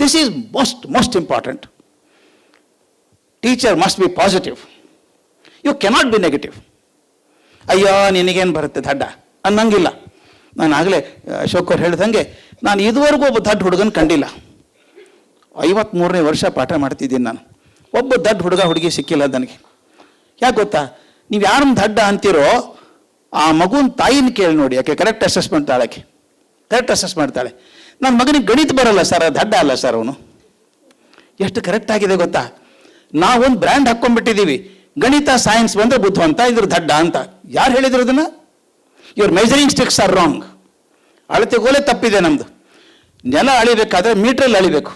This is most most important teacher must be positive you cannot be negative ಅಯ್ಯೋ, ನಿನಗೇನು ಬರುತ್ತೆ ದಡ್ಡ? ಅನ್ನಂಗಿಲ್ಲ. ನಾನು ಆಗಲೇ ಅಶೋಕ್ ಅವ್ರು ಹೇಳ್ದಂಗೆ ನಾನು ಇದುವರೆಗೂ ಒಬ್ಬ ದಡ್ಡ ಹುಡುಗನ ಕಂಡಿಲ್ಲ. ಐವತ್ತ್ಮೂರನೇ ವರ್ಷ ಪಾಠ ಮಾಡ್ತಿದ್ದೀನಿ ನಾನು. ಒಬ್ಬ ದಡ್ಡ ಹುಡುಗ ಹುಡುಗಿ ಸಿಕ್ಕಿಲ್ಲ ನನಗೆ. ಯಾಕೆ ಗೊತ್ತಾ? ನೀವು ಯಾರನ್ನ ದಡ್ಡ ಅಂತೀರೋ, ಆ ಮಗುನ ತಾಯಿನ ಕೇಳಿ ನೋಡಿ, ಯಾಕೆ ಕರೆಕ್ಟ್ ಅಸೆಸ್ಮೆಂಟ್ ಮಾಡ್ತಾಳೆ ಕರೆಕ್ಟ್ ಅಸೆಸ್ ಮಾಡ್ತಾಳೆ. ನನ್ನ ಮಗನಿಗೆ ಗಣಿತ ಬರಲ್ಲ ಸರ್ ದಡ್ಡ ಅಲ್ಲ ಸರ್ ಅವನು. ಎಷ್ಟು ಕರೆಕ್ಟ್ ಆಗಿದೆ ಗೊತ್ತಾ? ನಾವೊಂದು ಬ್ರ್ಯಾಂಡ್ ಹಾಕ್ಕೊಂಡ್ಬಿಟ್ಟಿದ್ದೀವಿ ಗಣಿತ ಸೈನ್ಸ್ ಬಂದರೆ ಬುದ್ಧಿವಂತ ಇದ್ರ ದಡ್ಡ ಅಂತ. ಯಾರು ಹೇಳಿದ್ರು ಅದನ್ನ? ಇವ್ರ ಮೆಜರಿಂಗ್ ಸ್ಟಿಕ್ಸ್ ಆರ್ ರಾಂಗ್ ಅಳತೆಗೋಲೆ ತಪ್ಪಿದೆ ನಮ್ಮದು ನೆಲ ಅಳಿಬೇಕಾದ್ರೆ ಮೀಟ್ರಲ್ಲಿ ಅಳಿಬೇಕು.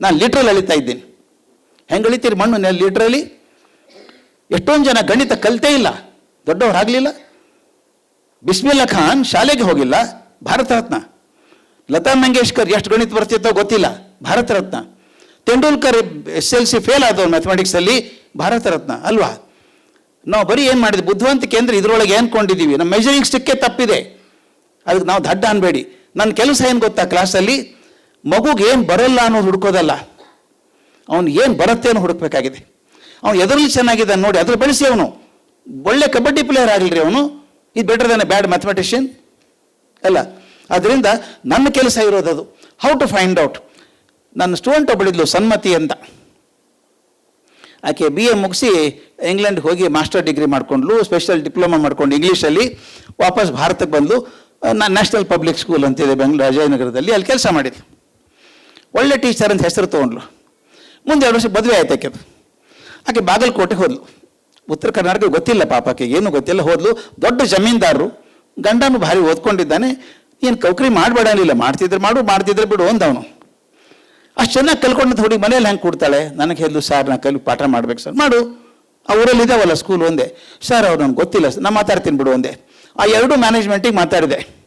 ನಾನು ಲೀಟ್ರಲ್ಲಿ ಅಳಿತಾ ಇದ್ದೀನಿ. ಹೆಂಗೆ ಅಳಿತೀರಿ ಮಣ್ಣು ನೆಲ ಲೀಟ್ರಲ್ಲಿ ಎಷ್ಟೊಂದು ಜನ ಗಣಿತ ಕಲಿತೇ ಇಲ್ಲ. ದೊಡ್ಡವ್ರು ಆಗಲಿಲ್ಲ. ಬಿಸ್ಮಿಲ್ಲಾ ಖಾನ್ ಶಾಲೆಗೆ ಹೋಗಿಲ್ಲ. ಭಾರತ ರತ್ನ. ಲತಾ ಮಂಗೇಶ್ಕರ್ ಎಷ್ಟು ಗಣಿತ ಬರ್ತಿತ್ತೋ ಗೊತ್ತಿಲ್ಲ. Bharat Ratna. Tendulkar S L C fail ಆದವ್ರು ಮ್ಯಾಥಮೆಟಿಕ್ಸಲ್ಲಿ ಭಾರತ ರತ್ನ, ಅಲ್ವಾ? ನಾವು ಬರೀ ಏನು ಮಾಡಿದ್ವಿ? ಬುದ್ಧಿವಂತಿಕೆ ಕೇಂದ್ರ ಇದರೊಳಗೆ ಏನ್ಕೊಂಡಿದ್ದೀವಿ ನಮ್ಮ ಮೆಜರಿಂಗ್ ಸ್ಟಿಕ್ಕೇ ತಪ್ಪಿದೆ. ಅದಕ್ಕೆ ನಾವು ದಡ್ಡ ಅನ್ಬೇಡಿ. ನನ್ನ ಕೆಲಸ ಏನು ಗೊತ್ತಾ ಕ್ಲಾಸಲ್ಲಿ ಮಗುಗೆ ಏನು ಬರಲ್ಲ ಅನ್ನೋದು ಹುಡ್ಕೋದಲ್ಲ. ಅವನು ಏನು ಬರುತ್ತೆ ಅನ್ನೋ ಹುಡುಕ್ಬೇಕಾಗಿದೆ. ಅವನು ಎದರಲ್ಲಿ ಚೆನ್ನಾಗಿದೆ ನೋಡಿ ಅದ್ರ ಬೆಳೆಸಿ ಅವನು. ಒಳ್ಳೆ ಕಬಡ್ಡಿ ಪ್ಲೇಯರ್ ಆಗಲಿ ರೀ ಅವನು. ಇದು better than a bad mathematician ಅಲ್ಲ ಅದರಿಂದ ನನ್ನ ಕೆಲಸ ಇರೋದದು ಹೌ ಟು ಫೈಂಡ್ ಔಟ್ ನನ್ನ ಸ್ಟೂಡೆಂಟ್ ಒಬ್ಬಳಿದ್ಲು ಸನ್ಮತಿ ಅಂತ. ಆಕೆ ಬಿ ಎ ಮುಗಿಸಿ ಇಂಗ್ಲೆಂಡ್ಗೆ ಹೋಗಿ ಮಾಸ್ಟರ್ ಡಿಗ್ರಿ ಮಾಡ್ಕೊಂಡ್ಲು ಸ್ಪೆಷಲ್ ಡಿಪ್ಲೊಮಾ ಮಾಡ್ಕೊಂಡು ಇಂಗ್ಲೀಷಲ್ಲಿ ವಾಪಸ್ ಭಾರತಕ್ಕೆ ಬಂದು ನಾನು ನ್ಯಾಷನಲ್ ಪಬ್ಲಿಕ್ ಸ್ಕೂಲ್ ಅಂತಿದೆ ಬೆಂಗಳೂರು ಅಜಯನಗರದಲ್ಲಿ ಅಲ್ಲಿ ಕೆಲಸ ಮಾಡಿದ್ಲು. ಒಳ್ಳೆ ಟೀಚರ್ ಅಂತ ಹೆಸರು ತೊಗೊಂಡ್ಲು. ಮುಂದೆ ಎರಡು ವರ್ಷ ಮದುವೆ ಆಯ್ತು ಆಕೆ ಆಕೆ ಬಾಗಲಕೋಟೆಗೆ ಹೋದ್ಲು. ಉತ್ತರ ಕರ್ನಾಟಕ ಗೊತ್ತಿಲ್ಲ ಪಾಪಕ್ಕೆ ಏನು ಗೊತ್ತಿಲ್ಲ. ಹೋದ್ಲು, ದೊಡ್ಡ ಜಮೀನ್ದಾರರು, ಗಂಡನೂ ಭಾರಿ ಓದ್ಕೊಂಡಿದ್ದಾನೆ. ಏನು ಕೌಕರಿ ಮಾಡಬೇಡ ಅನ್ನಿಲ್ಲ ಮಾಡ್ತಿದ್ರೆ ಮಾಡು, ಮಾಡ್ತಿದ್ರೆ ಬಿಡು ಅಂದವನು. ಅಷ್ಟು ಚೆನ್ನಾಗಿ ಕಲ್ಕೊಂಡಂತ ಹುಡುಗಿ ಮನೇಲಿ ಹೆಂಗೆ ಕೊಡ್ತಾಳೆ? ನನಗೆ ಹೇಳಿದ್ಲು ಸರ್ ನಾನು ಕಲಿ ಪಾಠ ಮಾಡ್ಬೇಕು ಸರ್. ಮಾಡು. ಆ ಊರಲ್ಲಿ ಇದಾವಲ್ಲ ಸ್ಕೂಲ್ ಒಂದೇ. ಸರ್, ಅವ್ರು ನನಗೆ ಗೊತ್ತಿಲ್ಲ ನಾನು ಮಾತಾಡ್ತೀನಿ ಬಿಡು ಒಂದೇ ಆ ಎರಡು ಮ್ಯಾನೇಜ್ಮೆಂಟಿಗೆ ಮಾತಾಡಿದೆ.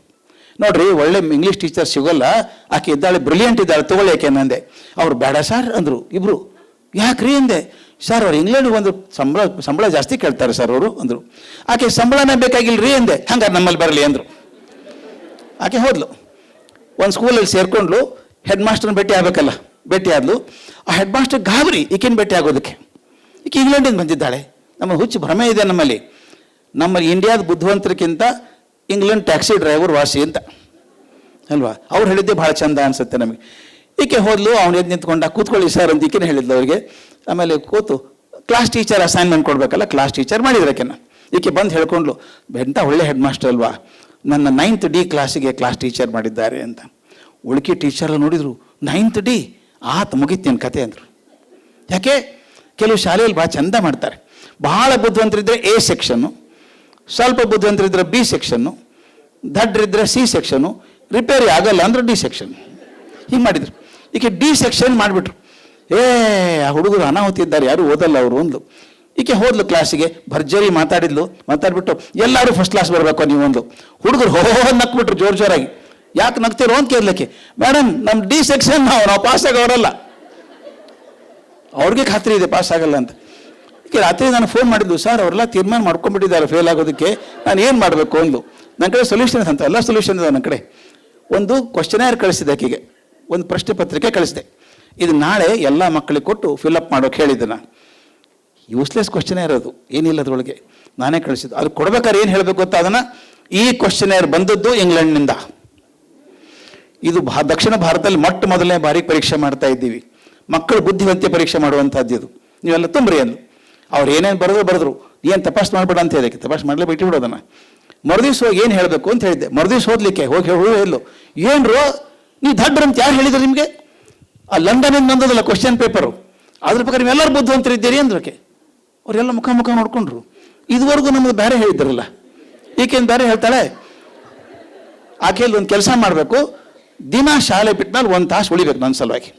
ನೋಡ್ರಿ, ಒಳ್ಳೆ ಇಂಗ್ಲೀಷ್ ಟೀಚರ್ ಸಿಗೋಲ್ಲ. ಆಕೆ ಇದ್ದಾಳೆ ಬ್ರಿಲಿಯಂಟ್ ಇದ್ದಾಳೆ ತಗೊಳ್ಳಿ ಆಕೆ ಅಂದೆ. ಅವ್ರು ಬೇಡ ಸರ್, ಅಂದರು ಇಬ್ರು. ಯಾಕ್ರಿ? ಅಂದೆ. ಸರ್, ಅವ್ರು ಇಂಗ್ಲೆಂಡ್ಗೆ ಒಂದು ಸಂಬಳ ಸಂಬಳ ಜಾಸ್ತಿ ಕೇಳ್ತಾರೆ ಸರ್ ಅವರು, ಅಂದರು. ಆಕೆ ಸಂಬಳನೇ ಬೇಕಾಗಿಲ್ಲ ರೀ ಅಂದೆ. ಹಂಗಾರೆ ನಮ್ಮಲ್ಲಿ ಬರಲಿ, ಅಂದರು. ಆಕೆ ಹೋದ್ಲು. ಒಂದು ಸ್ಕೂಲಲ್ಲಿ ಸೇರ್ಕೊಂಡ್ಲು ಹೆಡ್ ಮಾಸ್ಟರ್ನ ಭೇಟಿ ಆಗಬೇಕಲ್ಲ, ಭೇಟಿ ಆದ್ಲು. ಆ ಹೆಡ್ ಮಾಸ್ಟರ್ ಗಾಬರಿ, ಈಕಿನ ಭೇಟಿ ಆಗೋದಕ್ಕೆ. ಈಕೆ ಇಂಗ್ಲೆಂಡಿಂದ ಬಂದಿದ್ದಾಳೆ. ನಮ್ಮ ಹುಚ್ಚು ಭ್ರಮೆ ಇದೆ ನಮ್ಮಲ್ಲಿ. ನಮ್ಮ ಇಂಡಿಯಾದ ಬುದ್ಧಿವಂತರಿಗಿಂತ ಇಂಗ್ಲೆಂಡ್ ಟ್ಯಾಕ್ಸಿ ಡ್ರೈವರ್ ವಾಸಿ ಅಂತ. ಅಲ್ವಾ? ಅವ್ರು ಹೇಳಿದ್ದೆ ಭಾಳ ಚಂದ ಅನಿಸುತ್ತೆ ನಮಗೆ. ಈಕೆ ಹೋದ್ಲು, ಅವ್ನು ಎದ್ದು ನಿಂತ್ಕೊಂಡ, ಕೂತ್ಕೊಳ್ಳಿ ಸರ್ ಅಂತ ಈಕೆನೇ ಹೇಳಿದ್ಲು ಅವ್ರಿಗೆ. ಆಮೇಲೆ ಕೂತು ಕ್ಲಾಸ್ ಟೀಚರ್ ಅಸೈನ್ಮೆಂಟ್ ಕೊಡಬೇಕಲ್ಲ ಕ್ಲಾಸ್ ಟೀಚರ್ ಮಾಡಿದ್ರು ಆಕೆನ ಈಕೆ ಬಂದು ಹೇಳ್ಕೊಂಡ್ಲು ಎಂಥ ಒಳ್ಳೆ ಹೆಡ್ ಮಾಸ್ಟರ್ ಅಲ್ವಾ? ನನ್ನ ನೈನ್ತ್ ಡಿ ಕ್ಲಾಸಿಗೆ ಕ್ಲಾಸ್ ಟೀಚರ್ ಮಾಡಿದ್ದಾರೆ ಅಂತ. ಉಳಿಕೆ ಟೀಚರ್ ನೋಡಿದರು ನೈನ್ತ್ ಡಿ ಆತ ಮುಗಿತೇನು ಕತೆ ಅಂದರು. ಯಾಕೆ? ಕೆಲವು ಶಾಲೆಯಲ್ಲಿ ಭಾಳ ಚಂದ ಮಾಡ್ತಾರೆ. ಬಹಳ ಬುದ್ಧಿವಂತರಿದ್ದರೆ ಎ ಸೆಕ್ಷನ್ನು ಸ್ವಲ್ಪ ಬುದ್ಧಿವಂತರಿದ್ದರೆ ಬಿ ಸೆಕ್ಷನ್ನು ದಡ್ರಿದ್ರೆ ಸಿ ಸೆಕ್ಷನ್ನು ರಿಪೇರಿ ಆಗಲ್ಲ ಅಂದ್ರೆ ಡಿ ಸೆಕ್ಷನ್ ಹಿಂಗೆ ಮಾಡಿದರು. ಈಗ ಡಿ ಸೆಕ್ಷನ್ ಮಾಡಿಬಿಟ್ರು. ಏ, ಆ ಹುಡುಗರು ಅನಾಹುತಿ ಇದ್ದಾರೆ, ಯಾರು ಓದಲ್ಲ ಅವರು ಒಂದು ಈಕೆ ಹೋದ್ಲು ಕ್ಲಾಸಿಗೆ ಭರ್ಜರಿ ಮಾತಾಡಿದ್ಲು, ಮಾತಾಡ್ಬಿಟ್ಟು, ಎಲ್ಲರೂ ಫಸ್ಟ್ ಕ್ಲಾಸ್ ಬರಬೇಕು ನೀವು ಒಂದು ಹುಡುಗರು ಹೋ ನಕ್ಬಿಟ್ರು ಜೋರು ಜೋರಾಗಿ. ಯಾಕೆ ನಗ್ತಿರೋ ಅಂತ ಕೇಳಲಿಕ್ಕೆ. ಮೇಡಮ್ ನಮ್ಮ ಡಿ ಸೆಕ್ಷನ್ ನಾವು ನಾವು ಪಾಸ್ ಆಗೋರಲ್ಲ. ಅವ್ರಿಗೆ ಖಾತ್ರಿ ಇದೆ ಪಾಸ್ ಆಗಲ್ಲ ಅಂತ. ಈಗ ರಾತ್ರಿ ನಾನು ಫೋನ್ ಮಾಡಿದ್ದು ಸರ್ ಅವರೆಲ್ಲ ತೀರ್ಮಾನ ಮಾಡ್ಕೊಂಡ್ಬಿಟ್ಟಿದ್ದಾರೆ ಫೇಲ್ ಆಗೋದಕ್ಕೆ. ನಾನು ಏನು ಮಾಡಬೇಕು? ಅಂದು ನನ್ನ ಕಡೆ ಸೊಲ್ಯೂಷನ್ ಅಂತ, ಎಲ್ಲ ಸೊಲ್ಯೂಷನ್ ಇದೆ ನನ್ನ ಕಡೆ. ಒಂದು ಕ್ವಶನೇರ್ ಕಳಿಸಿದೆ ಆಕೆಗೆ. ಒಂದು ಪ್ರಶ್ನೆ ಪತ್ರಿಕೆ ಕಳಿಸಿದೆ. ಇದು ನಾಳೆ ಎಲ್ಲ ಮಕ್ಕಳಿಗೆ ಕೊಟ್ಟು ಫಿಲಪ್ ಮಾಡೋಕೆ ಹೇಳಿದ್ದೆ ನಾನು. ಯೂಸ್ಲೆಸ್ ಕ್ವಶನೇ ಇರೋದು. ಏನಿಲ್ಲ ಅದರೊಳಗೆ. ನಾನೇ ಕಳಿಸಿದ್ದು. ಅದು ಕೊಡ್ಬೇಕಾದ್ರೆ ಏನು ಹೇಳಬೇಕು ಗೊತ್ತಾ? ಅದನ್ನು ಈ ಕ್ವಶನೇರ್ ಬಂದದ್ದು ಇಂಗ್ಲೆಂಡ್ನಿಂದ. ಇದು ಭಾ, ದಕ್ಷಿಣ ಭಾರತದಲ್ಲಿ ಮೊಟ್ಟ ಮೊದಲನೇ ಬಾರಿ ಪರೀಕ್ಷೆ ಮಾಡ್ತಾ ಇದ್ದೀವಿ. ಮಕ್ಕಳು ಬುದ್ಧಿವಂತಿಕೆ ಪರೀಕ್ಷೆ ಮಾಡುವಂಥದ್ದು ಇದು. ನೀವೆಲ್ಲ ತುಂಬ್ರಿ ಅಂದು ಅವ್ರು ಏನೇನು ಬರೆದ್ರು ಬರೆದ್ರು. ಏನು ತಪಾಸ್ ಮಾಡ್ಬೇಡ ಅಂತ ಹೇಳಿದಕ್ಕೆ ತಪಾಸ್ ಮಾಡಲೇ ಬಿಟ್ಟು ಅದನ್ನು. ಮರುದಿವ್ಸ ಹೋಗಿ ಏನು ಹೇಳಬೇಕು ಅಂತ ಹೇಳಿದ್ದೆ. ಮರುದಿವ್ಸ ಓದಲಿಕ್ಕೆ ಹೋಗಿ ಹೇಳು ಹೇಳು ಏನ್ರು, ನೀವು ಅಂತ ಯಾರು ಹೇಳಿದ್ರು ನಿಮಗೆ? ಆ ಲಂಡನಿಂದ ಬಂದದಲ್ಲ ಕ್ವಶನ್ ಪೇಪರು ಅದ್ರ ಪ್ರಕಾರ ನೀವೆಲ್ಲರೂ ಬುದ್ಧಿವಂತರಿದ್ದೀರಿ ಅಂದ್ರಕ್ಕೆ. ಅವರೆಲ್ಲ ಮುಖ ಮುಖ ನೋಡ್ಕೊಂಡ್ರು. ಇದುವರೆಗೂ ನಮಗೆ ಬೇರೆ ಹೇಳಿದ್ರಲ್ಲ. ಈಕೇನು ಬೇರೆ ಹೇಳ್ತಾಳೆ? ಆಕೆಯಲ್ಲಿ ಒಂದು ಕೆಲಸ ಮಾಡಬೇಕು. ದಿನ ಶಾಲೆ ಬಿಟ್ಮೇಲೆ ಒಂದು ತಾಸು ಉಳಿಬೇಕು ನನ್ನ ಸಲುವಾಗಿ.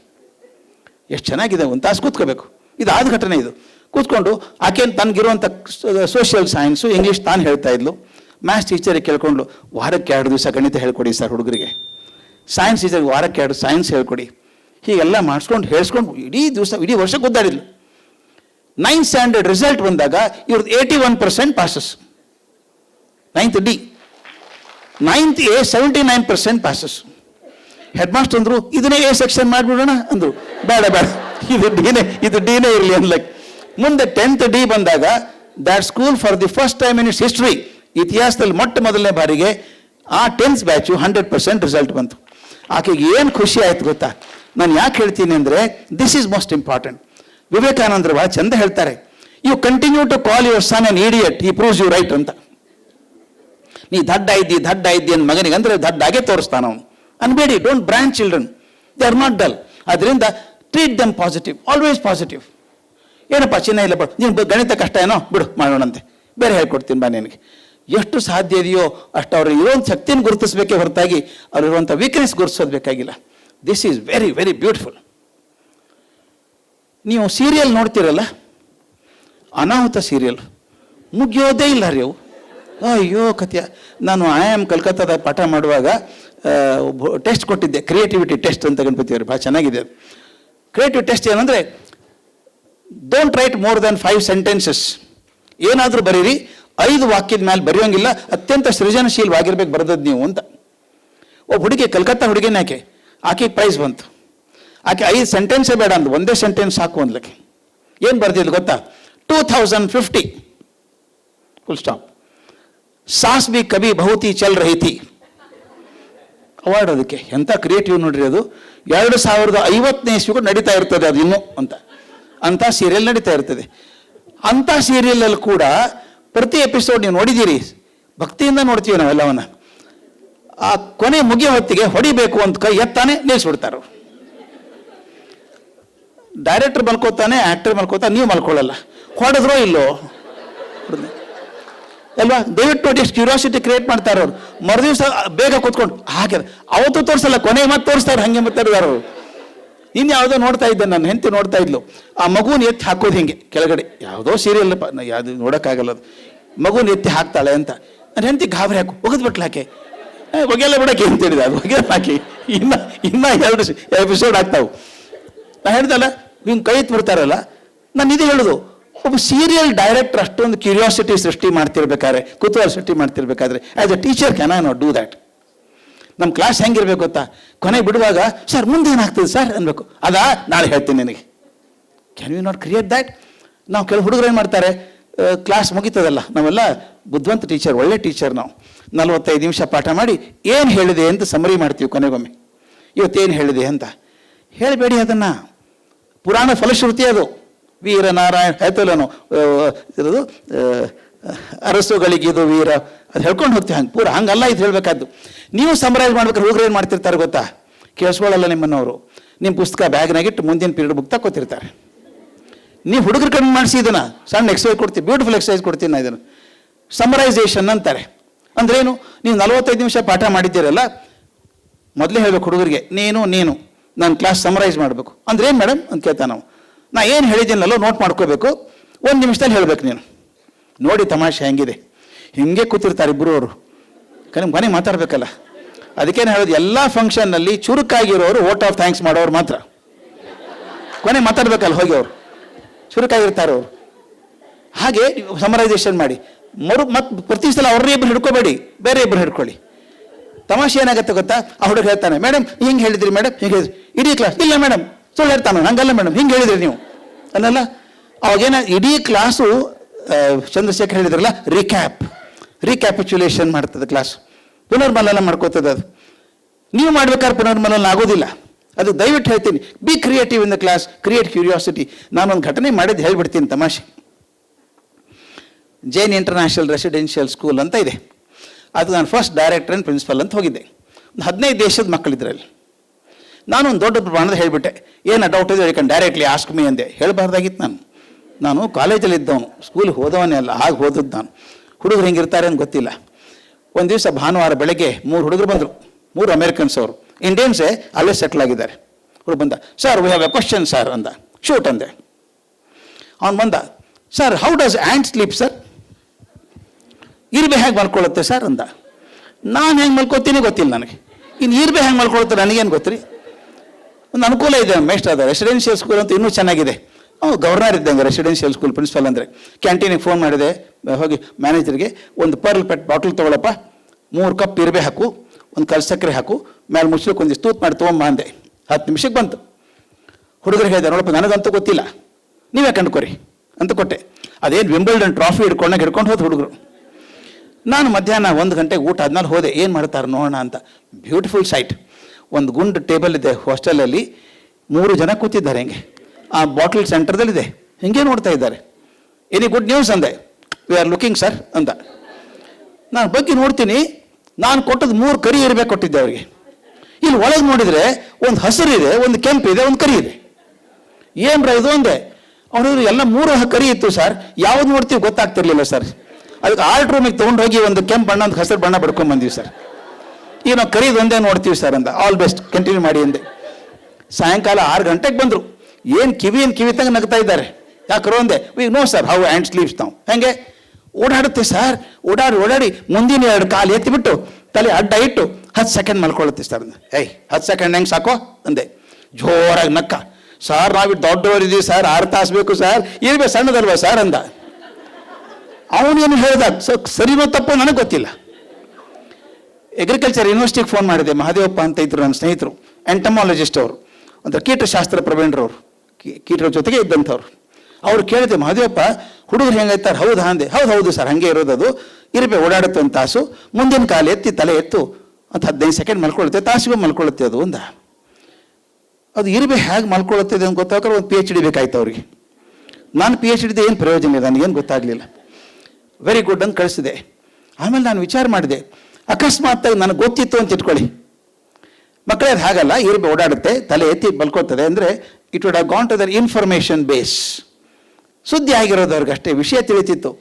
ಎಷ್ಟು ಚೆನ್ನಾಗಿದೆ, ಒಂದು ತಾಸು ಕೂತ್ಕೋಬೇಕು. ಇದು ಆದ ಘಟನೆ ಇದು. ಕೂತ್ಕೊಂಡು ಆಕೆ ತನಗಿರುವಂಥ ಸೋಷಿಯಲ್ ಸೈನ್ಸು ಇಂಗ್ಲೀಷ್ ತಾನು ಹೇಳ್ತಾ ಇದ್ಲು. ಮ್ಯಾಥ್ಸ್ ಟೀಚರಿಗೆ ಕೇಳ್ಕೊಂಡು ವಾರಕ್ಕೆ ಎರಡು ದಿವಸ ಗಣಿತ ಹೇಳ್ಕೊಡಿ ಸರ್ ಹುಡುಗರಿಗೆ. ಸೈನ್ಸ್ ಟೀಚರ್ಗೆ ವಾರಕ್ಕೆ ಎರಡು ಸೈನ್ಸ್ ಹೇಳ್ಕೊಡಿ. ಹೀಗೆಲ್ಲ ಮಾಡಿಸ್ಕೊಂಡು, ಹೇಳಿಸ್ಕೊಂಡು ಇಡೀ ದಿವಸ, ಇಡೀ ವರ್ಷ ಗುದ್ದಾಡಿದ್ಲು ನೈನ್ತ್ ಸ್ಟ್ಯಾಂಡರ್ಡ್ ರಿಸಲ್ಟ್ ಬಂದಾಗ ಇವ್ರದ್ದು eighty one percent passes ninth D ninth A seventy nine percent passes head master ಅಂದ್ರು, ಇದನ್ನೇ ಎ ಸೆಕ್ಷನ್ ಮಾಡಿಬಿಡೋಣ ಅಂದ್ರು. ಬೇಡ ಬೇಡ. ಇದು ಡಿನೇ ಇದು ಡಿನೇ ಇರಲಿ ಅನ್ಲಕ್ ಮುಂದೆ ಟೆಂತ್ ಡಿ ಬಂದಾಗ that school for the first time in its history ಇತಿಹಾಸದಲ್ಲಿ ಮೊಟ್ಟ ಮೊದಲನೇ ಬಾರಿಗೆ ಆ tenth batch hundred percent result ಬಂತು. ಆಕೆಗೆ ಏನು ಖುಷಿ ಆಯ್ತು ಗೊತ್ತಾ? ನಾನು ಯಾಕೆ ಹೇಳ್ತೀನಿ ಅಂದರೆ ದಿಸ್ ಈಸ್ ಮೋಸ್ಟ್ ಇಂಪಾರ್ಟೆಂಟ್ ವಿವೇಕಾನಂದರು ಬಹಳ ಚಂದ ಹೇಳ್ತಾರೆ you continue to call your son an idiot he proves you right ಅಂತ. ನೀ ದಡ್ಡ ಇದ್ದಿ ದಡ್ಡ ಇದ್ದಿ ಅಂತ ಮಗನಿಗೆ, ಅಂದ್ರೆ ದಡ್ಡಾಗೆ ತೋರಿಸ್ತಾನ ಅವನು. ಅನ್ಬೇಡಿ don't brand children they are not dull ಅದರಿಂದ treat them positive always positive ಏನಪ್ಪ, ಚಿನ್ನ ಇಲ್ಲ ಬಿಡು. ನೀನು ಗಣಿತ ಕಷ್ಟ ಏನೋ, ಬಿಡು, ಮಾಡೋಣಂತೆ. ಬೇರೆ ಹೇಳ್ಕೊಡ್ತೀನಿ ಬಾ ನಿನಗೆ. ಎಷ್ಟು ಸಾಧ್ಯ ಇದೆಯೋ, ಅಷ್ಟು ಅವ್ರ ಇರೋಂಥ ಶಕ್ತಿಯನ್ನು ಗುರುತಿಸಬೇಕೇ ಹೊರತಾಗಿ ಅವ್ರಿರುವಂಥ ವೀಕ್ನೆಸ್ ಗುರುತಿಸೋದು ಬೇಕಾಗಿಲ್ಲ. This is very very beautiful ನೀವು ಸೀರಿಯಲ್ ನೋಡ್ತೀರಲ್ಲ? ಅನಾಹುತ ಸೀರಿಯಲ್ ಮುಗಿಯೋದೇ ಇಲ್ಲ ರೀ ಅವು. ಅಯ್ಯೋ ಕಥೆಯ ನಾನು ಐ ಆಮ್ ಕಲ್ಕತ್ತಾದಾಗ ಪಾಠ ಮಾಡುವಾಗ ಟೆಸ್ಟ್ ಕೊಟ್ಟಿದ್ದೆ. ಕ್ರಿಯೇಟಿವಿಟಿ ಟೆಸ್ಟ್ ಅಂತ ಗಣಪತಿ ಅವರು. ಭಾಳ ಚೆನ್ನಾಗಿದೆ ಕ್ರಿಯೇಟಿವ್ ಟೆಸ್ಟ್ ಏನಂದರೆ don't write more than five sentences ಏನಾದರೂ ಬರೀರಿ, ಐದು ವಾಕ್ಯದ ಮೇಲೆ ಬರೆಯೋಂಗಿಲ್ಲ, ಅತ್ಯಂತ ಸೃಜನಶೀಲವಾಗಿರ್ಬೇಕು ಬರೆದದ್ದು ನೀವು ಅಂತ. ಒಬ್ಬ ಹುಡುಗಿ ಕಲ್ಕತ್ತಾ ಹುಡುಗಿನ ಆಕೆ. ಆಕೆಗೆ ಪ್ರೈಸ್ ಬಂತು. ಆಕೆ ಐದು ಸೆಂಟೆನ್ಸೇ ಬೇಡ ಅಂದ್ಲು. ಒಂದೇ ಸೆಂಟೆನ್ಸ್ ಸಾಕು ಅಂದ್ಲಕ್ಕೆ. ಏನು ಬರ್ದಿದ್ದು ಗೊತ್ತಾ? Two thousand fifty full stop sauce ಬಿ ಕವಿ ಬಹುತಿ ಚಲ್ ರಹಿತಿ. ಅವಾರ್ಡ್ ಅದಕ್ಕೆ. ಎಂಥ ಕ್ರಿಯೇಟಿವ್ ನೋಡ್ರಿ ಅದು. ಎರಡು ಸಾವಿರದ ಐವತ್ತನೇ ಇಸ್ವಿಗೂ ನಡೀತಾ ಇರ್ತದೆ ಅದು ಇನ್ನೂ ಅಂತ. ಅಂಥ ಸೀರಿಯಲ್ ನಡೀತಾ ಇರ್ತದೆ. ಅಂಥ ಸೀರಿಯಲಲ್ಲಿ ಕೂಡ ಪ್ರತಿ ಎಪಿಸೋಡ್ ನೀವು ನೋಡಿದ್ದೀರಿ. ಭಕ್ತಿಯಿಂದ ನೋಡ್ತೀವಿ ನಾವೆಲ್ಲವನ್ನ. ಆ ಕೊನೆ ಮುಗಿಯೋ ಹೊತ್ತಿಗೆ ಹೊಡಿಬೇಕು ಅಂತ ಕೈ ಎತ್ತಾನೆ ನಿಲ್ಲಿಸ್ಬಿಡ್ತಾರೆ ಡೈರೆಕ್ಟರ್ ಮಲ್ಕೋತಾನೆ, ಆಕ್ಟರ್ ಮಲ್ಕೋತಾನೆ, ನೀವು ಮಲ್ಕೊಳ್ಳಲ್ಲ. ಹೊಡೆದ್ರೋ ಇಲ್ಲೋ? ಅಲ್ವಾ? ದಯವಿಟ್ಟು ನೋಡಿ ಎಷ್ಟು ಕ್ಯೂರಿಯಾಸಿಟಿ ಕ್ರಿಯೇಟ್ ಮಾಡ್ತಾರೆ ಅವ್ರು. ಮರುದಿವ್ಸ ಬೇಗ ಕೂತ್ಕೊಂಡು, ಹಾಗೆ, ಅವತ್ತು ತೋರಿಸಲ್ಲ, ಕೊನೆಗೆ ಮತ್ತೆ ತೋರಿಸ್ತಾರೆ, ಹಂಗೆ ಮಾತಾಡಿದಾರೆ ಅವರು. ಇನ್ನು ಯಾವುದೋ ನೋಡ್ತಾ ಇದ್ದೆ ನನ್ನ ಹೆಂಡತಿ ನೋಡ್ತಾ ಇದ್ಲು. ಆ ಮಗುನ ಎತ್ತಿ ಹಾಕೋದು ಹಿಂಗೆ? ಕೆಳಗಡೆ. ಯಾವುದೋ ಸೀರಿಯಲ್ ಯಾವುದು ನೋಡೋಕ್ಕಾಗಲ್ಲ ಅದು. ಮಗುನ ಎತ್ತಿ ಹಾಕ್ತಾಳೆ ಅಂತ. ನನ್ನ ಹೆಂಡತಿ ಗಾಬರಿ ಹಾಕು ಒಗದ್ಬಿಟ್ಲು ಹಾಕಿ ಒಗೆಲ್ಲ ಬಿಡಕ್ಕೆ ಅಂತ ಹೇಳಿದೆ ಅದು ಒಗೆಲ್ಲ ಹಾಕಿ ಇನ್ನ ಇನ್ನ ಎರಡು ಎಪಿಸೋಡ್ ಆಗ್ತಾವು. ನಾ ಹೇಳ್ದಲ್ಲ ಹಿಂಗೆ ಕೈ ಬಿಡ್ತಾರಲ್ಲ? ನಾನು ಇದು ಹೇಳೋದು. ಒಬ್ಬ ಸೀರಿಯಲ್ ಡೈರೆಕ್ಟರ್ ಅಷ್ಟೊಂದು ಕ್ಯೂರಿಯಾಸಿಟಿ ಸೃಷ್ಟಿ ಮಾಡ್ತಿರ್ಬೇಕಾದ್ರೆ, ಕುತೂಹಲ ಸೃಷ್ಟಿ ಮಾಡ್ತಿರ್ಬೇಕಾದ್ರೆ as a teacher can I not do that ನಮ್ಮ ಕ್ಲಾಸ್ ಹೆಂಗಿರ್ಬೇಕು ಗೊತ್ತಾ? ಕೊನೆ ಬಿಡುವಾಗ ಸರ್ ಮುಂದೆ ಏನಾಗ್ತದೆ ಸರ್ ಅನ್ಬೇಕು. ಅದಾ? ನಾಳೆ ಹೇಳ್ತೀನಿ ನಿನಗೆ. Can you not create that ನಾವು ಕೆಲವು ಹುಡುಗರು ಏನು ಮಾಡ್ತಾರೆ? ಕ್ಲಾಸ್ ಮುಗೀತದಲ್ಲ. ನಾವೆಲ್ಲ ಬುದ್ಧಿವಂತ ಟೀಚರ್ ಒಳ್ಳೆ ಟೀಚರ್ ನಾವು. ನಲವತ್ತೈದು ನಿಮಿಷ ಪಾಠ ಮಾಡಿ, ಏನು ಹೇಳಿದೆ? ಅಂತ ಸಮರಿ ಮಾಡ್ತೀವಿ ಕೊನೆಗೊಮ್ಮೆ. ಇವತ್ತೇನು ಹೇಳಿದೆ? ಅಂತ. ಹೇಳಬೇಡಿ ಅದನ್ನು. ಪುರಾಣ ಫಲಶ್ರುತಿ ಅದು. ವೀರನಾರಾಯಣ ನಾರಾಯಣ ಇರೋದು ಅರಸುಗಳಿಗಿದು ವೀರ, ಅದು ಹೇಳ್ಕೊಂಡು ಹೋಗ್ತೀವಿ ಹಂಗೆ. ಪೂರ ಹಂಗಲ್ಲ ಇದು ಹೇಳಬೇಕಾದ್ದು. ನೀವು ಸಮರೈಸ್ ಮಾಡ್ಬೇಕು ಹುಡುಗರು ಏನು ಮಾಡ್ತಿರ್ತಾರೆ ಗೊತ್ತಾ? ಕೇಳಿಸ್ಕೊಳ್ಳಲ್ಲ ನಿಮ್ಮನ್ನವರು. ನಿಮ್ಮ ಪುಸ್ತಕ ಬ್ಯಾಗ್ನಾಗಿಟ್ಟು ಮುಂದಿನ ಪೀರಿಯಡ್ ಬುಕ್ ತಕ್ಕೋತಿರ್ತಾರೆ. ನೀವು ಹುಡುಗರು ಕಡಿಮೆ ಮಾಡಿಸಿ ಇದನ್ನು. ಸಣ್ಣ ಎಕ್ಸಸೈಸ್ ಕೊಡ್ತೀವಿ ಬ್ಯೂಟಿಫುಲ್ ಎಕ್ಸಸೈಸ್ ಕೊಡ್ತೀನಿ ನಾ ಇದನ್ನು. ಸಮರೈಸೇಷನ್ ಅಂತಾರೆ. ಅಂದ್ರೇನು, ನೀವು ನಲವತ್ತೈದು ನಿಮಿಷ ಪಾಠ ಮಾಡಿದ್ದೀರಲ್ಲ, ಮೊದಲೇ ಹೇಳಬೇಕು ಹುಡುಗರಿಗೆ, ನೀನು ನೀನು. ನಾನು ಕ್ಲಾಸ್ ಸಮರೈಸ್ ಮಾಡಬೇಕು. ಅಂದ್ರೆ ಏನು ಮೇಡಮ್ ಅಂತ ಕೇಳ್ತಾನೆ ನಾವು. ನಾ ಏನು ಹೇಳಿದ್ದೀನಲ್ಲ ನೋಟ್ ಮಾಡ್ಕೋಬೇಕು. ಒಂದು ನಿಮಿಷದಲ್ಲಿ ಹೇಳಬೇಕು ನೀನು. ನೋಡಿ ತಮಾಷೆ ಹೆಂಗಿದೆ. ಹಿಂಗೆ ಕೂತಿರ್ತಾರೆ ಇಬ್ಬರು ಅವರು. ಕನಿಮ್ ಕೊನೆಗೆ ಮಾತಾಡಬೇಕಲ್ಲ. ಅದಕ್ಕೇನು ಹೇಳೋದು, ಎಲ್ಲ ಫಂಕ್ಷನ್ನಲ್ಲಿ ಚುರುಕಾಗಿರೋರು ವೋಟ್ ಆಫ್ ಥ್ಯಾಂಕ್ಸ್ ಮಾಡೋರು ಮಾತ್ರ. ಕೊನೆ ಮಾತಾಡ್ಬೇಕಲ್ಲ ಹೋಗಿ ಅವರು. ಚುರುಕಾಗಿರ್ತಾರೆ ಅವರು. ಹಾಗೆ ಸಮರೈಸೇಷನ್ ಮಾಡಿ. ಮರು ಮತ್ತೆ ಪ್ರತಿ ಸಲ ಅವ್ರನ್ನೇ ಇಬ್ಬರು ಹಿಡ್ಕೋಬೇಡಿ. ಬೇರೆ ಇಬ್ಬರು ಹಿಡ್ಕೊಳ್ಳಿ. ತಮಾಷೆ ಏನಾಗುತ್ತೆ ಗೊತ್ತಾ? ಆ ಹುಡುಗ ಹೇಳ್ತಾನೆ ಮೇಡಮ್ ಹಿಂಗೆ ಹೇಳಿದ್ರಿ ಮೇಡಮ್ ಹಿಂಗೆ ಹೇಳಿದ್ರಿ. ಇಡೀ ಕ್ಲಾಸ್ ಇಲ್ಲ ಮೇಡಮ್ ಸುಳ್ಳು ಹೇಳ್ತಾನೆ ಹಂಗಲ್ಲ ಮೇಡಮ್ ಹಿಂಗೆ ಹೇಳಿದ್ರಿ ನೀವು. ಅಲ್ಲಲ್ಲ ಅವಾಗೇನ ಇಡೀ ಕ್ಲಾಸು ಚಂದ್ರಶೇಖರ್ ಹೇಳಿದ್ರಲ್ಲ, ರಿಕ್ಯಾಪ್. ರಿಕ್ಯಾಪಿಚುಲೇಷನ್ ಮಾಡ್ತದೆ ಕ್ಲಾಸ್. ಪುನರ್ಮಲನ ಮಾಡ್ಕೋತದೆ ಅದು. ನೀವು ಮಾಡ್ಬೇಕಾದ್ರೆ ಪುನರ್ಮಲನ ಆಗೋದಿಲ್ಲ. ಅದು ದಯವಿಟ್ಟು ಹೇಳ್ತೀನಿ. Be creative in the class create curiosity ನಾನೊಂದು ಘಟನೆ ಮಾಡಿದ್ದು ಹೇಳ್ಬಿಡ್ತೀನಿ ತಮಾಷೆ. ಜೈನ್ ಇಂಟರ್ನ್ಯಾಷನಲ್ ರೆಸಿಡೆನ್ಷಿಯಲ್ ಸ್ಕೂಲ್ ಅಂತ ಇದೆ. ಅದು ನಾನು ಫಸ್ಟ್ ಡೈರೆಕ್ಟರ್ ಆ್ಯಂಡ್ ಪ್ರಿನ್ಸಿಪಲ್ ಅಂತ ಹೋಗಿದ್ದೆ. ಒಂದು ಹದಿನೈದು ದೇಶದ ಮಕ್ಕಳಿದ್ರಲ್ಲಿ ನಾನು ಒಂದು ದೊಡ್ಡ ಪ್ರಮಾಣದ ಹೇಳಿಬಿಟ್ಟೆ, ಏನು ಡೌಟ್ ಇದೆ ಹೇಳ್ಕೊಂಡು ಡೈರೆಕ್ಟ್ಲಿ ಆಸ್ಕ್ ಮೀ ಅಂದೆ. ಹೇಳಬಾರ್ದಾಗಿತ್ತು ನಾನು. ನಾನು ಕಾಲೇಜಲ್ಲಿ ಇದ್ದವನು ಸ್ಕೂಲಿಗೆ ಹೋದವನೇ ಅಲ್ಲ ಹಾಗೆ ಹೋದದ್ದು ನಾನು. ಹುಡುಗರು ಹೆಂಗಿರ್ತಾರೆ ಅಂತ ಗೊತ್ತಿಲ್ಲ. ಒಂದು ದಿವಸ ಭಾನುವಾರ ಬೆಳಗ್ಗೆ ಮೂರು ಹುಡುಗರು ಬಂದರು. ಮೂರು ಅಮೇರಿಕನ್ಸ್ ಅವರು. ಇಂಡಿಯನ್ಸೇ ಅಲ್ಲೇ ಸೆಟ್ಲ್ ಆಗಿದ್ದಾರೆ. ಹುಡುಗ ಬಂದ sir we have a question sir ಅಂದ. ಶೂಟ್ ಅಂದೆ. ಅವನು ಬಂದ sir how does ant sleep sir ಇರ್ಬೆ ಹೇಗೆ ಮಲ್ಕೊಳ್ಳುತ್ತೆ ಸರ್ ಅಂದ. ನಾನು ಹೆಂಗೆ ಮಲ್ಕೋತೀನಿ ಗೊತ್ತಿಲ್ಲ ನನಗೆ. ಇನ್ನು ಇರ್ಬೆ ಹೆಂಗೆ ಮಲ್ಕೊಳ್ತಾರೆ ನನಗೇನು ಗೊತ್ತ್ರಿ? ಒಂದು ಅನುಕೂಲ ಇದೆ ಮೇಸ್ಟ್ ಅದ ರೆಸಿಡೆನ್ಷಿಯಲ್ ಸ್ಕೂಲ್ ಅಂತ ಇನ್ನೂ ಚೆನ್ನಾಗಿದೆ. ಅವ್ ಗವರ್ನರ್ ಇದ್ದಂಗೆ ರೆಸಿಡೆನ್ಷಿಯಲ್ ಸ್ಕೂಲ್ ಪ್ರಿನ್ಸಿಪಲ್ ಅಂದರೆ. ಕ್ಯಾಂಟೀನಿಗೆ ಫೋನ್ ಮಾಡಿದೆ. ಹೋಗಿ ಮ್ಯಾನೇಜರ್ಗೆ ಒಂದು ಪರ್ಲ್ ಪೆಟ್ ಬಾಟಲ್ ತೊಗೊಳಪ್ಪ. ಮೂರು ಕಪ್ ಇರ್ಬೆ ಹಾಕು. ಒಂದು ಕಲ್ ಸಕ್ಕರೆ ಹಾಕು. ಮೇಲೆ ಮುಚ್ಚಲಿಕ್ಕೆ ಒಂದಿಷ್ಟು ತೂತ್ ಮಾಡಿ ತೊಗೊಂಬ ಅಂದೆ. ಹತ್ತು ನಿಮಿಷಕ್ಕೆ ಬಂತು. ಹುಡುಗರು ಹೇಳಿದೆ, ನೋಡಪ್ಪ, ನನಗಂತೂ ಗೊತ್ತಿಲ್ಲ. ನೀವೇ ಕಂಡುಕೊರಿ ಅಂತ ಕೊಟ್ಟೆ. ಅದೇನು ವಿಂಬಲ್ಡನ್ ಟ್ರಾಫಿ ಹಿಡ್ಕೊಂಡಾಗ ಹಿಡ್ಕೊಂಡು ಹೋದ ಹುಡುಗರು. ನಾನು ಮಧ್ಯಾಹ್ನ ಒಂದು ಗಂಟೆಗೆ ಊಟ ಆದ್ಮೇಲೆ ಹೋದೆ. ಏನು ಮಾಡ್ತಾರೆ ನೋಡೋಣ ಅಂತ. ಬ್ಯೂಟಿಫುಲ್ ಸೈಟ್ ಒಂದು ಗುಂಡು ಟೇಬಲ್ ಇದೆ ಹಾಸ್ಟೆಲಲ್ಲಿ ಮೂರು ಜನ ಕೂತಿದ್ದಾರೆ ಹಿಂಗೆ. ಆ ಬಾಟಲ್ ಸೆಂಟರ್ದಲ್ಲಿದೆ ಹಿಂಗೆ ನೋಡ್ತಾ ಇದ್ದಾರೆ. ಎನಿ ಗುಡ್ ನ್ಯೂಸ್ ಅಂದೆ. ವಿ ಆರ್ ಲುಕಿಂಗ್ ಸರ್ ಅಂತ. ನಾನು ಬಗ್ಗೆ ನೋಡ್ತೀನಿ. ನಾನು ಕೊಟ್ಟದ್ದು ಮೂರು ಕರಿ ಇರಬೇಕು ಕೊಟ್ಟಿದ್ದೆ ಅವರಿಗೆ. ಇಲ್ಲಿ ಒಳಗೆ ನೋಡಿದರೆ ಒಂದು ಹಸಿರು ಇದೆ, ಒಂದು ಕೆಂಪು ಇದೆ, ಒಂದು ಕರಿ ಇದೆ. ಏನು ಬ್ರ ಇದು ಅಂದೆ. ಅವನಿದ್ರು ಎಲ್ಲ ಮೂರು ಕರಿ ಇತ್ತು ಸರ್ ಯಾವ್ದು ನೋಡ್ತೀವಿ ಗೊತ್ತಾಗ್ತಿರ್ಲಿಲ್ಲ ಸರ್ ಅದಕ್ಕೆ ಆರ್ಟ್ ರೂಮಿಗೆ ತೊಗೊಂಡು ಹೋಗಿ ಒಂದು ಕೆಂಪು ಬಣ್ಣ, ಒಂದು ಹಸಿರು ಬಣ್ಣ ಪಡ್ಕೊಂಡ್ ಬಂದೀವಿ ಸರ್ ಈಗ ನಾವು ಕರೀದು ಒಂದೇ ನೋಡ್ತೀವಿ ಸರ್ ಅಂತ ಆಲ್ ಬೆಸ್ಟ್ ಕಂಟಿನ್ಯೂ ಮಾಡಿ ಅಂದೆ. ಸಾಯಂಕಾಲ ಆರು ಗಂಟೆಗೆ ಬಂದರು. ಏನು ಕಿವಿ ಏನು ಕಿವಿ ತಂಗ ನಗ್ತಾ ಇದ್ದಾರೆ? ಯಾಕರೋ ಅಂದೆ. We know sir how ant sleeps ನಾವು ಹೆಂಗೆ? ಓಡಾಡುತ್ತೆ ಸರ್ ಓಡಾಡಿ ಓಡಾಡಿ ಮುಂದಿನ ಎರಡು ಕಾಲು ಎತ್ತಿಬಿಟ್ಟು ತಲೆ ಅಡ್ಡ ಇಟ್ಟು ಹತ್ತು ಸೆಕೆಂಡ್ ಮಲ್ಕೊಳ್ಳುತ್ತೆ ಸರ್ ಅಂದೆ. ಏಯ್, ಹತ್ತು ಸೆಕೆಂಡ್ ಹೆಂಗೆ ಸಾಕೋ? ಅಂದೆ. ಜೋರಾಗಿ ನಕ್ಕ. ಸರ್ ನಾವು ದೊಡ್ಡವರಿದ್ದೀವಿ ಸರ್ ಆರು ತಾಸು ಬೇಕು ಸರ್ ಇರ್ಬೇಕು ಸಣ್ಣದಲ್ವಾ ಸರ್ ಅಂದ. ಅವನೇನು ಹೇಳ್ದ? ಸೊ ಸರಿನೋ ತಪ್ಪೋ ನನಗೆ ಗೊತ್ತಿಲ್ಲ. ಅಗ್ರಿಕಲ್ಚರ್ ಯೂನಿವರ್ಸಿಟಿಗೆ ಫೋನ್ ಮಾಡಿದೆ, ಮಹಾದೇವಪ್ಪ ಅಂತ ಇದ್ರು ನನ್ನ ಸ್ನೇಹಿತರು ಎಂಟಮಾಲಜಿಸ್ಟ್ ಅವರು, ಅಂದ್ರೆ ಕೀಟಶಾಸ್ತ್ರ ಪ್ರವೀಣರವರು ಕೀಟರ ಜೊತೆಗೆ ಇದ್ದಂಥವ್ರು. ಅವ್ರು ಕೇಳಿದೆ, ಮಹಾದೇವಪ್ಪ, ಹುಡುಗರು ಹೆಂಗೈತಾರೆ ಹೌದಾ? ಅಂದೆ, ಹೌದು ಹೌದು ಸರ್ ಹಂಗೆ ಇರೋದದು ಇರಬೇಕು ಓಡಾಡುತ್ತೆ ಒಂದು ತಾಸು. ಮುಂದಿನ ಕಾಲು ಎತ್ತಿ ತಲೆ ಎತ್ತು. ಅಂತ ಹದಿನೈದು ಸೆಕೆಂಡ್ ಮಲ್ಕೊಳ್ಳುತ್ತೆ ತಾಸಿಗೆ ಮಲ್ಕೊಳ್ಳುತ್ತೆ ಅದು ಅಂದ. ಅದು ಇರಬೇಕು ಹೇಗೆ ಮಲ್ಕೊಳ್ಳುತ್ತೆ ಅಂತ ಗೊತ್ತಾಗ್ರೆ ಒಂದು ಪಿ ಎಚ್ ಡಿ ಬೇಕಾಯ್ತು ಅವ್ರಿಗೆ. ನಾನು ಪಿ ಎಚ್ ಡಿದು ಏನು ಪ್ರಯೋಜನ ಇದೆ ನನಗೇನು ಗೊತ್ತಾಗಲಿಲ್ಲ. ವೆರಿ ಗುಡ್ ಅಂತ ಕಳಿಸಿದೆ. ಆಮೇಲೆ ನಾನು ವಿಚಾರ ಮಾಡಿದೆ. ಅಕಸ್ಮಾತ್ ನನಗೆ ಗೊತ್ತಿತ್ತು ಅಂತ ಇಟ್ಕೊಳ್ಳಿ. ಮಕ್ಕಳೇ ಅದು ಹಾಗಲ್ಲ, ಏರಿ ಓಡಾಡುತ್ತೆ, ತಲೆ ಎತ್ತಿ ಬಲ್ಕೋತದೆ ಅಂದರೆ it would have gone to their information base ಸುದ್ದಿ ಆಗಿರೋದು ಅವ್ರಿಗೆ ಅಷ್ಟೇ ವಿಷಯ ತಿಳಿತಿತ್ತು.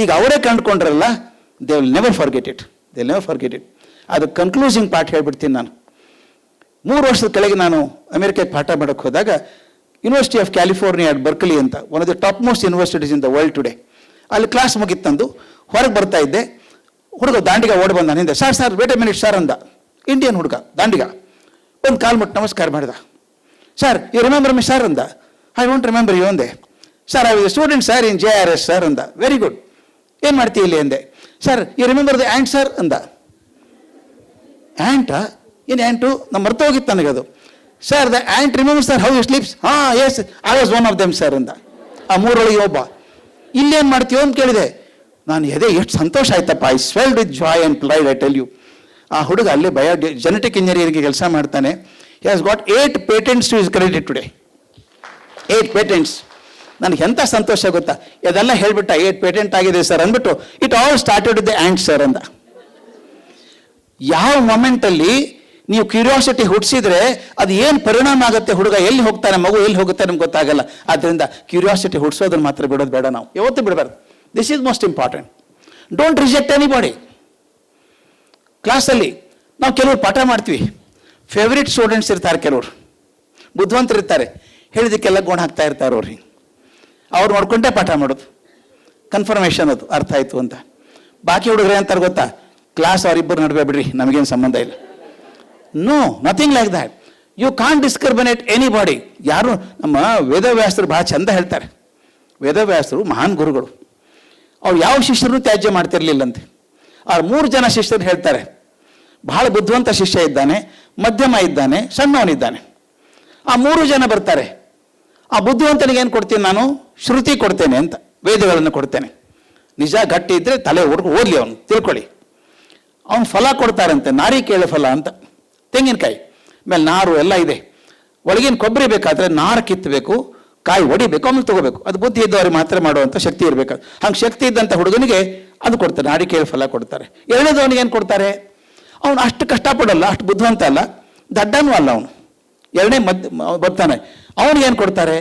ಈಗ ಅವರೇ ಕಂಡುಕೊಂಡ್ರಲ್ಲ they will never forget it they never forget it ಅದು ಕನ್ಕ್ಲೂಸಿಂಗ್ ಪಾಠ ಹೇಳ್ಬಿಡ್ತೀನಿ ನಾನು. ಮೂರು ವರ್ಷದ ಕೆಳಗೆ ನಾನು ಅಮೆರಿಕಕ್ಕೆ ಪಾಠ ಮಾಡೋಕ್ಕೆ ಹೋದಾಗ university of California at Berkeley ಅಂತ one of the top most universities in the world today ಅಲ್ಲಿ ಕ್ಲಾಸ್ ಮುಗಿತ್ತಂದು ಹೊರಗೆ ಬರ್ತಾ ಇದ್ದೆ. ಹುಡುಗ ದಾಂಡಿಗ ಓಡಿ ಬಂದ ನಿಂದೆ, sir sir wait a minute sir, ಅಂದ. ಇಂಡಿಯನ್ ಹುಡುಗ, ದಾಂಡಿಗ. ಒಂದು ಕಾಲ್ ಮುಟ್ಟು ನಮಸ್ಕಾರ ಮಾಡಿದ. Sir you remember me sir ಅಂದ. ಐ ಡೋಂಟ್ ರಿಮೆಂಬರ್ ಯು ಅಂದೆ. Sir I we student sir in J R S sir ಅಂದ. ವೆರಿ ಗುಡ್ ಏನು ಮಾಡ್ತೀವಿ ಇಲ್ಲಿ, ಅಂದೆ. Sir you remember the ant sir ಅಂದ. ಆ್ಯಂಟಾ ಏನು ಆ್ಯಂಟು ನಮ್ಮ ಮರ್ತ ಹೋಗಿತ್ತು ನನಗದು sir the ant remember sir how you sleeps ಹಾಂ yes I was one of them sir ಅಂದ. ಆ ಮೂರೊಳಗೆ ಒಬ್ಬ ಇಲ್ಲೇನು ಮಾಡ್ತೀವೋ ಅಂತ ಕೇಳಿದೆ. ನಾನು ಎದೆ ಎಷ್ಟು ಸಂತೋಷ ಆಯ್ತಪ್ಪ I swelled with joy and pride I tell you ಆ ಹುಡುಗ ಅಲ್ಲೇ ಬಯೋ ಜೆನೆಟಿಕ್ ಇಂಜಿನಿಯರಿಂಗ್ ಕೆಲಸ ಮಾಡ್ತಾನೆ. He has got eight patents to his credit today eight patents ನನಗೆ ಎಂಥ ಸಂತೋಷ ಗೊತ್ತಾ? ಇದೆಲ್ಲ ಹೇಳ್ಬಿಟ್ಟ ಏಟ್ ಪೇಟೆಂಟ್ ಆಗಿದೆ ಸರ್ ಅಂದ್ಬಿಟ್ಟು it all started the ant sir ಅಂದ. ಯಾವ ಮೊಮೆಂಟಲ್ಲಿ ನೀವು ಕ್ಯೂರಿಯಾಸಿಟಿ ಹುಟ್ಟಿಸಿದ್ರೆ ಅದು ಏನು ಪರಿಣಾಮ ಆಗುತ್ತೆ ಹುಡುಗ? ಎಲ್ಲಿ ಹೋಗ್ತಾನೆ? ಮಗು ಎಲ್ಲಿ ಹೋಗುತ್ತೆ ನಮ್ಗೆ ಗೊತ್ತಾಗಲ್ಲ. ಆದ್ದರಿಂದ ಕ್ಯೂರಿಯಾಸಿಟಿ ಹುಟ್ಟಿಸೋದನ್ನ ಮಾತ್ರ ಬಿಡೋದು ಬೇಡ ನಾವು. ಯಾವತ್ತೂ ಬಿಡಬಾರ್ದು. This is most important don't reject anybody ಕ್ಲಾಸಲ್ಲಿ ನಾವು ಕೆಲವರು ಪಾಠ ಮಾಡ್ತೀವಿ. ಫೇವ್ರೇಟ್ ಸ್ಟೂಡೆಂಟ್ಸ್ ಇರ್ತಾರೆ ಕೆಲವರು. ಬುದ್ಧಿವಂತರು ಇರ್ತಾರೆ. ಹೇಳಿದಕ್ಕೆಲ್ಲ ಗುಣ ಹಾಕ್ತಾ ಇರ್ತಾರೆ ಅವ್ರಿಗೆ ಅವ್ರು ನೋಡ್ಕೊಂಡೇ ಪಾಠ ಮಾಡೋದು. ಕನ್ಫರ್ಮೇಷನ್ ಅದು, ಅರ್ಥ ಆಯಿತು ಅಂತ. ಬಾಕಿ ಹುಡುಗರು ಅಂತಾರೆ ಗೊತ್ತಾ? ಕ್ಲಾಸ್ ಅವರಿಬ್ಬರು ನಡುವೆ ಬಿಡ್ರಿ, ನಮಗೇನು ಸಂಬಂಧ ಇಲ್ಲ. No nothing like that you can discriminate anybody ಯಾರು ನಮ್ಮ ವೇದವ್ಯಾಸರು ಭಾಳ ಚಂದ ಹೇಳ್ತಾರೆ. ವೇದವ್ಯಾಸರು ಮಹಾನ್ ಗುರುಗಳು. ಅವ್ರು ಯಾವ ಶಿಷ್ಯರು ತ್ಯಾಜ್ಯ ಮಾಡ್ತಿರ್ಲಿಲ್ಲಂತೆ. ಆ ಮೂರು ಜನ ಶಿಷ್ಯರು ಹೇಳ್ತಾರೆ. ಬಹಳ ಬುದ್ಧಿವಂತ ಶಿಷ್ಯ ಇದ್ದಾನೆ, ಮಧ್ಯಮ ಇದ್ದಾನೆ, ಸಣ್ಣವನಿದ್ದಾನೆ. ಆ ಮೂರು ಜನ ಬರ್ತಾರೆ. ಆ ಬುದ್ಧಿವಂತನಿಗೆ ಏನು ಕೊಡ್ತೀನಿ ನಾನು? ಶ್ರುತಿ ಕೊಡ್ತೇನೆ ಅಂತ, ವೇದಗಳನ್ನು ಕೊಡ್ತೇನೆ. ನಿಜ, ಗಟ್ಟಿ ಇದ್ದರೆ ತಲೆ ಹುಡುಗ ಓದ್ಲಿ ಅವನು, ತಿಳ್ಕೊಳ್ಳಿ. ಅವನು ಫಲ ಕೊಡ್ತಾರಂತೆ, ನಾರಿ ಕೇಳು ಫಲ ಅಂತ. ತೆಂಗಿನಕಾಯಿ, ಆಮೇಲೆ ನಾರು ಎಲ್ಲ ಇದೆ. ಒಳಗಿನ ಕೊಬ್ಬರಿ ಬೇಕಾದರೆ ನಾರು ಕಿತ್ತಬೇಕು, ಕಾಯಿ ಹೊಡಿಬೇಕು ಆಮೇಲೆ ತಗೋಬೇಕು. ಅದು ಬುದ್ಧಿ ಇದ್ದವ್ರಿಗೆ ಮಾತ್ರ ಮಾಡುವಂಥ ಶಕ್ತಿ ಇರಬೇಕು. ಹಂಗೆ ಶಕ್ತಿ ಇದ್ದಂಥ ಹುಡುಗನಿಗೆ ಅದು ಕೊಡ್ತಾರೆ ನಾರಿಕೇಳ ಫಲ ಕೊಡ್ತಾರೆ. ಎರಡನೇದವನಿಗೆ ಏನು ಕೊಡ್ತಾರೆ? ಅವನು ಅಷ್ಟು ಕಷ್ಟಪಡಲ್ಲ, ಅಷ್ಟು ಬುದ್ಧಿವಂತ ಅಲ್ಲ, ದಡ್ಡನೂ ಅಲ್ಲ ಅವನು. ಎರಡನೇ ಮದ್ ಬರ್ತಾನೆ ಅವನಿಗೇನು ಕೊಡ್ತಾರೆ?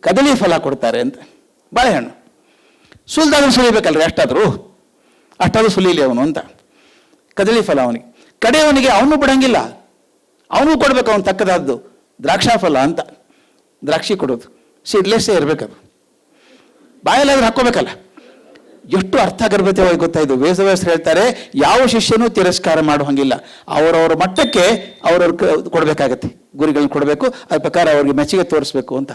ಕದಳಿ ಫಲ ಕೊಡ್ತಾರೆ ಅಂತ. ಬಾಳೆಹಣ್ಣು. ಸುಲ್ದಾಗ ಸುಲಿಬೇಕಲ್ರಿ ಅಷ್ಟಾದರೂ. ಅಷ್ಟಾದರೂ ಸುಲೀಲಿ ಅವನು ಅಂತ. ಕದಳಿ ಫಲ ಅವನಿಗೆ. ಕಡೆಯವನಿಗೆ ಅವನು ಬಿಡಂಗಿಲ್ಲ. ಅವನು ಕೊಡ್ಬೇಕು ಅವನು ತಕ್ಕದಾದ್ದು. ದ್ರಾಕ್ಷಾಫಲ ಅಂತ. ದ್ರಾಕ್ಷಿ ಕೊಡೋದು. ಸೀಡ್ಲೆಸ್ಸೇ ಇರಬೇಕದು. ಬಾಯಲ್ಲಾದ್ರೂ ಹಾಕೋಬೇಕಲ್ಲ ಎಷ್ಟು ಅರ್ಥ ಗರ್ಭತೆವಾಗಿ ಗೊತ್ತಾಯ್ತು ವೇದವ್ಯಾಸರು ಹೇಳ್ತಾರೆ, ಯಾವ ಶಿಷ್ಯನೂ ತಿರಸ್ಕಾರ ಮಾಡೋ ಹಂಗಿಲ್ಲ ಅವರವರ ಮಟ್ಟಕ್ಕೆ ಅವರವ್ರ ಕೊಡಬೇಕಾಗತ್ತೆ. ಗುರಿಗಳನ್ನ ಕೊಡಬೇಕು. ಅದ್ರ ಪ್ರಕಾರ ಅವ್ರಿಗೆ ಮೆಚ್ಚುಗೆ ತೋರಿಸ್ಬೇಕು ಅಂತ.